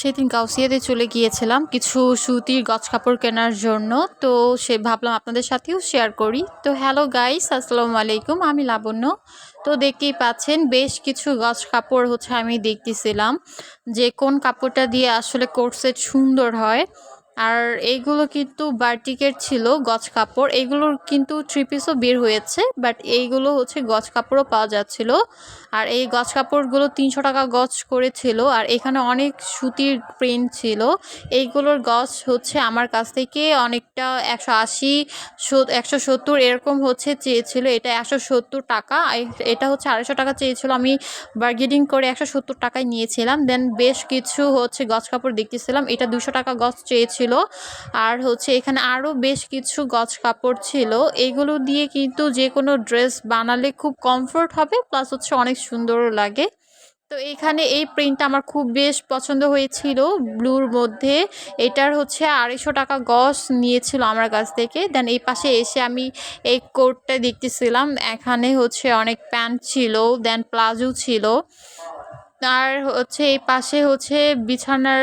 সেদিন গাউসিয়াতে চলে গিয়েছিলাম কিছু সুতির গছ কাপড় কেনার জন্য। তো সে ভাবলাম আপনাদের সাথেও শেয়ার করি। তো হ্যালো গাইস আসসালামু আলাইকুম, আমি লাবণ্য। তো দেখতেই পাচ্ছেন বেশ কিছু গছ কাপড় হচ্ছে আমি দেখতেছিলাম যে কোন কাপড়টা দিয়ে আসলে কোর্সেট সুন্দর হয়। আর এইগুলো কিন্তু বার্টিকের ছিল গছ কাপড়। এগুলোর কিন্তু থ্রি পিসও বের হয়েছে বাট এইগুলো হচ্ছে গছ কাপড়ও পাওয়া যাচ্ছিল। আর এই গছ কাপড়গুলো তিনশো টাকা গছ করেছিল আর এখানে অনেক সুতির প্রিন্ট ছিল। এইগুলোর গছ হচ্ছে আমার কাছ থেকে অনেকটা একশো আশি একশো সত্তর এরকম হচ্ছে চেয়েছিল, এটা একশো সত্তর টাকা। এটা হচ্ছে আড়াইশো টাকা চেয়েছিল, আমি বার্গেনিং করে একশো সত্তর টাকায় নিয়েছিলাম। দেন বেশ কিছু হচ্ছে গছ কাপড় দেখতেছিলাম, এটা দুশো টাকা গছ চেয়েছিল। আর হচ্ছে এখানে আরও বেশ কিছু গছ কাপড় ছিল। এগুলো দিয়ে কিন্তু যে কোনো ড্রেস বানালে খুব কমফোর্ট হবে, প্লাস হচ্ছে অনেক সুন্দরও লাগে। তো এইখানে এই প্রিন্টটা আমার খুব বেশ পছন্দ হয়েছিল ব্লুর মধ্যে। এটার হচ্ছে আড়াইশো টাকা গস নিয়েছিল আমার কাছ থেকে। দেন এই পাশে এসে আমি এই কোটটা দেখতেছিলাম। এখানে হচ্ছে অনেক প্যান্ট ছিল, দেন প্লাজো ছিল। আর হচ্ছে এই পাশে হচ্ছে বিছানার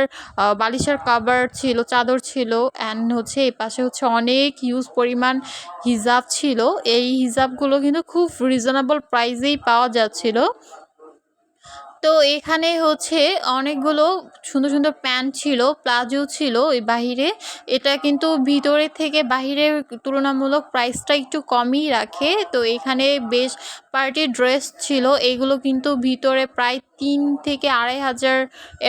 বালিশার কাভার ছিল, চাদর ছিল অ্যান্ড হচ্ছে এই পাশে হচ্ছে অনেক ইউজ পরিমাণ হিজাব ছিল। এই হিজাবগুলো কিন্তু খুব রিজনেবল প্রাইসেই পাওয়া যাচ্ছিল। তো এখানে হচ্ছে অনেকগুলো সুন্দর সুন্দর প্যান্ট ছিল, প্লাজো ছিল এই বাহিরে। এটা কিন্তু ভিতরে থেকে বাহিরে তুলনামূলক প্রাইসটা একটু কমই রাখে। তো এখানে বেশ পার্টি ড্রেস ছিল, এগুলো কিন্তু ভিতরে প্রায় তিন থেকে আড়াই হাজার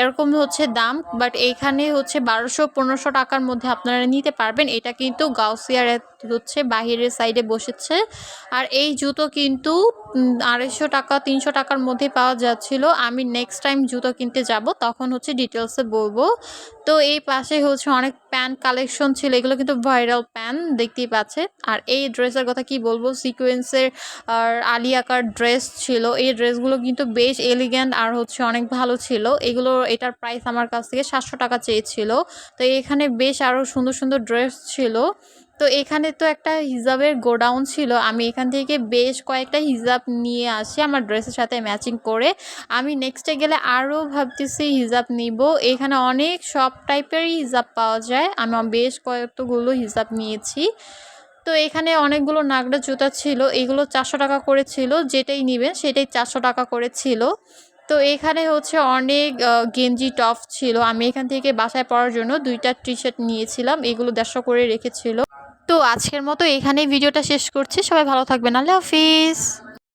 এরকম হচ্ছে দাম। বাট এখানে হচ্ছে বারোশো, পনেরোশো টাকার মধ্যে আপনারা নিতে পারবেন। এটা কিন্তু গাউসিয়ার হচ্ছে বাহিরের সাইডে বসেছে। আর এই জুতো কিন্তু আড়াইশো টাকা, তিনশো টাকার মধ্যে পাওয়া যাচ্ছিল। আমি নেক্সট টাইম জুতো কিনতে যাব, তখন হচ্ছে ডিটেলসে বলব। তো এই পাশে হচ্ছে অনেক প্যান্ট কালেকশন ছিল, এগুলো কিন্তু ভাইরাল প্যান্ট দেখতেই পাচ্ছে আর এই ড্রেসের কথা কি বলব সিকোয়েন্সের আর আলিয়াকার ড্রেস ছিল। এই ড্রেসগুলো কিন্তু বেশ এলিগ্যান্ট আর হচ্ছে অনেক ভালো ছিল। এগুলো, এটার প্রাইস আমার কাছ থেকে সাতশো টাকা চেয়েছিল। তো এখানে বেশ আরও সুন্দর সুন্দর ড্রেস ছিল। তো এখানে তো একটা হিজাবের গোডাউন ছিল। আমি এখান থেকে বেশ কয়েকটা হিজাব নিয়ে আসি আমার ড্রেসের সাথে ম্যাচিং করে। আমি নেক্সটে গেলে আরও ভাবতেছি হিজাব নিব। এখানে অনেক সব টাইপেরই হিজাব পাওয়া যায়। আমি বেশ কয়েকগুলো হিজাব নিয়েছি। তো এখানে অনেকগুলো নাগড়া জুতা ছিল। এগুলো চারশো টাকা করে ছিল। যেটাই নেবেন সেটাই চারশো টাকা করে ছিল। তো এখানে হচ্ছে অনেক গেঞ্জি টপ ছিল। আমি এখান থেকে বাসায় পরার জন্য দুইটা টি শার্ট নিয়েছিলাম। এগুলো দেড়শো করে রেখেছিল। তো আজকের মতো এখানেই ভিডিওটা শেষ করছি। সবাই ভালো থাকবেন। আল্লাহ হাফিজ।